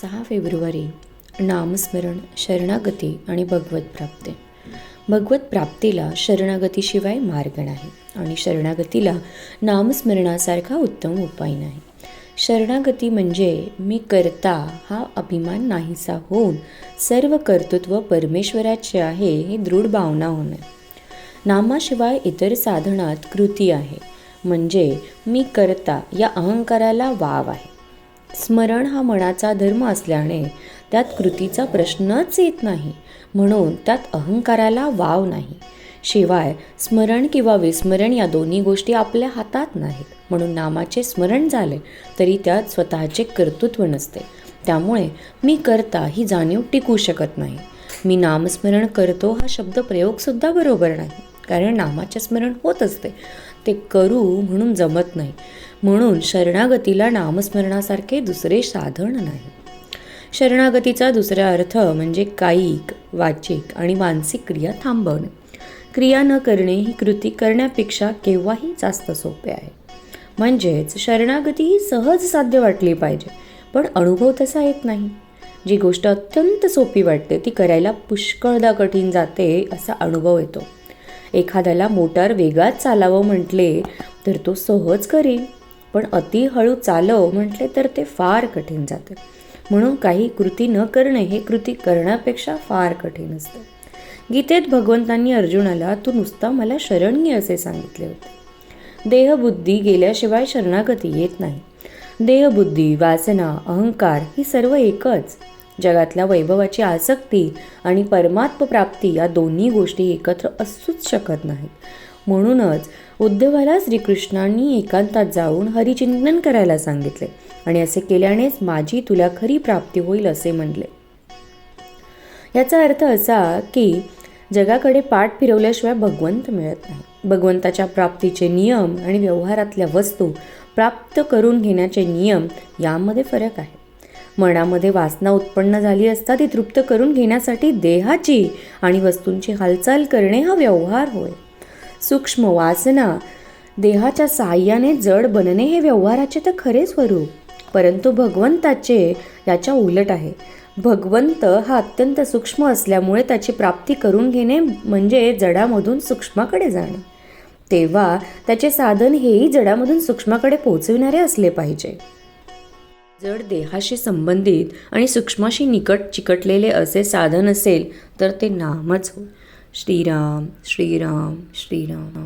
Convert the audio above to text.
सहा फेब्रुवारी नामस्मरण शरणागती आणि भगवत प्राप्ती. भगवत प्राप्तीला शरणागतीशिवाय मार्ग नाही आणि शरणागतीला नामस्मरणासारखा उत्तम उपाय नाही. शरणागती म्हणजे मी करता हा अभिमान नाहीसा होऊन सर्व कर्तृत्व परमेश्वराचे आहे ही दृढ भावना होणे. नामाशिवाय इतर साधनात कृती आहे. म्हणजे मी करता या अहंकाराला वाव आहे. स्मरण हा मनाचा धर्म असल्याने त्यात कृतीचा प्रश्नच येत नाही. म्हणून त्यात अहंकाराला वाव नाही. शिवाय स्मरण किंवा विस्मरण या दोन्ही गोष्टी आपल्या हातात नाहीत. म्हणून नामाचे स्मरण झाले तरी त्यात स्वतःचे कर्तृत्व नसते. त्यामुळे मी करता ही जाणीव टिकू शकत नाही. मी नामस्मरण करतो हा शब्द प्रयोगसुद्धा बरोबर नाही. कारण नामाचे स्मरण होत असते. ते करू म्हणून जमत नाही. म्हणून शरणागतीला नामस्मरणासारखे दुसरे साधन नाही. शरणागतीचा दुसरा अर्थ म्हणजे कायिक वाचिक आणि मानसिक क्रिया थांबवणे. क्रिया न करणे ही कृती करण्यापेक्षा केव्हाही जास्त सोपे आहे. म्हणजेच शरणागती ही सहज साध्य वाटली पाहिजे पण अनुभव तसा येत नाही. जी गोष्ट अत्यंत सोपी वाटते ती करायला पुष्कळदा कठीण जाते असा अनुभव येतो. एखाद्याला मोटार वेगात चालावं म्हटले तर तो सहज करील पण अति हळू चालव म्हटले तर ते फार कठीण जातं. म्हणून काही कृती न करणे हे कृती करण्यापेक्षा फार कठीण असतं. गीतेत भगवंतांनी अर्जुनाला तू नुसता मला शरण घे असे सांगितले होते. देहबुद्धी गेल्याशिवाय शरणागती येत नाही. देहबुद्धी वासना अहंकार ही सर्व एकच. जगातल्या वैभवाची आसक्ती आणि परमात्म प्राप्ती या दोन्ही गोष्टी एकत्र असूच शकत नाहीत. म्हणूनच उद्धवाला श्रीकृष्णांनी एकांतात जाऊन हरिचिंतन करायला सांगितले आणि असे केल्यानेच माझी तुला खरी प्राप्ती होईल असे म्हणले. याचा अर्थ असा की जगाकडे पाठ फिरवल्याशिवाय भगवंत मिळत नाही. भगवंताच्या प्राप्तीचे नियम आणि व्यवहारातल्या वस्तू प्राप्त करून घेण्याचे नियम यामध्ये फरक आहे. मनामध्ये वासना उत्पन्न झाली असता ती तृप्त करून घेण्यासाठी देहाची आणि वस्तूंची हालचाल करणे हा व्यवहार होय. सूक्ष्म वासना देहाच्या साह्याने जड बनणे हे व्यवहाराचे तर खरे स्वरूप. परंतु भगवंताचे याच्या उलट आहे. भगवंत हा अत्यंत सूक्ष्म असल्यामुळे त्याची प्राप्ती करून घेणे म्हणजे जडामधून सूक्ष्माकडे जाणे. तेव्हा त्याचे साधन हेही जडामधून सूक्ष्माकडे पोहोचविणारे असले पाहिजे. जर देहाशी संबंधित आणि सूक्ष्माशी निकट चिकटलेले असे साधन असेल तर ते नामच होय. श्रीराम श्रीराम श्रीराम.